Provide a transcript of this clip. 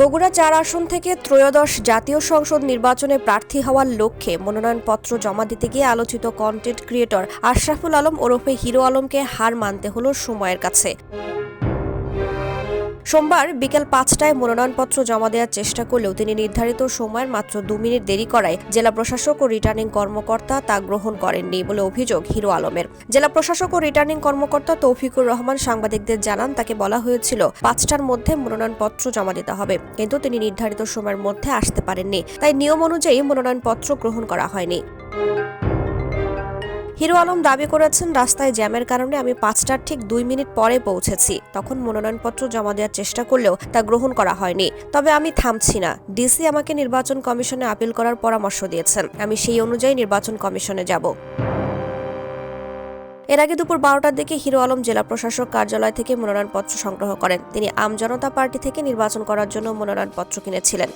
বগুড়া চার আসন থেকে ত্রয়োদশ জাতীয় সংসদ নির্বাচনে প্রার্থী হওয়ার লক্ষ্যে মনোনয়নপত্র জমা দিতে গিয়ে আলোচিত কন্টেন্ট ক্রিয়েটর আশরাফুল আলম ওরফে হিরো আলমকে হার মানতে হলো সময়ের কাছে। সোমবার বিকেল পাঁচটায় মনোনয়নপত্র জমা দেওয়ার চেষ্টা করলেও তিনি নির্ধারিত সময়ের মাত্র দু মিনিট দেরি করায় জেলা প্রশাসক ও রিটার্নিং কর্মকর্তা তা গ্রহণ করেননি বলে অভিযোগ হিরো আলমের। জেলা প্রশাসক ও রিটার্নিং কর্মকর্তা তৌফিকুর রহমান সাংবাদিকদের জানান, তাকে বলা হয়েছিল, পাঁচটার মধ্যে মনোনয়নপত্র জমা দিতে হবে, কিন্তু তিনি নির্ধারিত সময়ের মধ্যে আসতে পারেননি। তাই নিয়ম অনুযায়ী মনোনয়নপত্র গ্রহণ করা হয়নি। হিরো আলম দাবি করেছেন, রাস্তায় জ্যামের কারণে আমি পাঁচটার ঠিক দুই মিনিট পরে পৌঁছেছি। তখন মনোনয়নপত্র জমা দেওয়ার চেষ্টা করলেও তা গ্রহণ করা হয়নি। তবে আমি থামছি না। ডিসি আমাকে নির্বাচন কমিশনে আপিল করার পরামর্শ দিয়েছেন। আমি সেই অনুযায়ী নির্বাচন কমিশনে যাব। এর আগে দুপুর বারোটার দিকে হিরো আলম জেলা প্রশাসক কার্যালয় থেকে মনোনয়নপত্র সংগ্রহ করেন। তিনি আম জনতা পার্টি থেকে নির্বাচন করার জন্য মনোনয়নপত্র কিনেছিলেন।